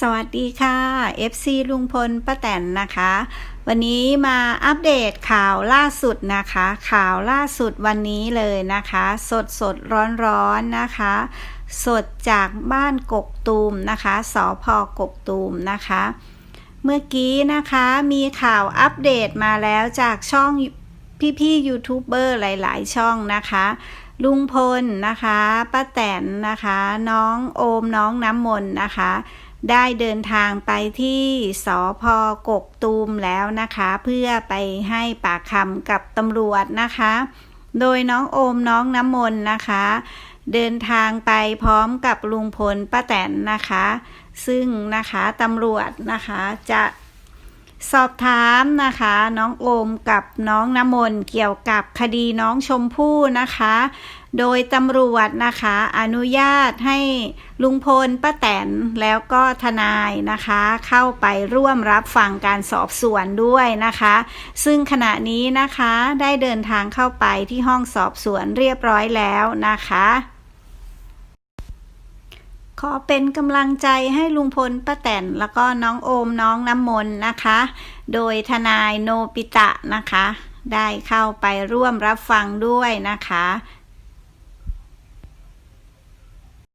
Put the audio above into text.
สวัสดีค่ะ FC ลุงพลป้าแตนนะคะ วันนี้มาอัปเดตข่าวล่าสุดนะคะ ข่าวล่าสุดวันนี้เลยนะคะ สดสดร้อนร้อนนะคะ สดจากบ้านกกตูมนะคะสอพกกตูมนะคะ เมื่อกี้นะคะมีข่าวอัปเดตมาแล้วจากช่องพี่ๆยูทูบเบอร์หลาย ๆ ช่องนะคะลุงพลนะคะป้าแตนนะคะ น้องโอมน้องน้ำมนต์นะคะ ได้เดินทางไปที่สอพกกตูมแล้วนะคะ เพื่อไปให้ปากคำกับตำรวจนะคะ โดยน้องโอมน้องน้ำมนต์นะคะ เดินทางไปพร้อมกับลุงพลป้าแตนนะคะ ซึ่งนะคะตำรวจนะคะจะ สอบถามนะคะ น้องโอมกับน้องน้ำมนต์เกี่ยวกับคดีน้องชมพู่นะคะ โดยตำรวจนะคะ อนุญาตให้ลุงพลป้าแตนแล้วก็ทนายนะคะ เข้าไปร่วมรับฟังการสอบสวนด้วยนะคะ ซึ่งขณะนี้นะคะได้เดินทางเข้าไปที่ห้องสอบสวนเรียบร้อยแล้วนะคะ ขอเป็นกำลังใจให้ลุงพลป้าแตนแล้วก็น้องโอมน้องน้ำมนต์นะคะ โดยทนายโนปิตะนะคะ ได้เข้าไปร่วมรับฟังด้วยนะคะ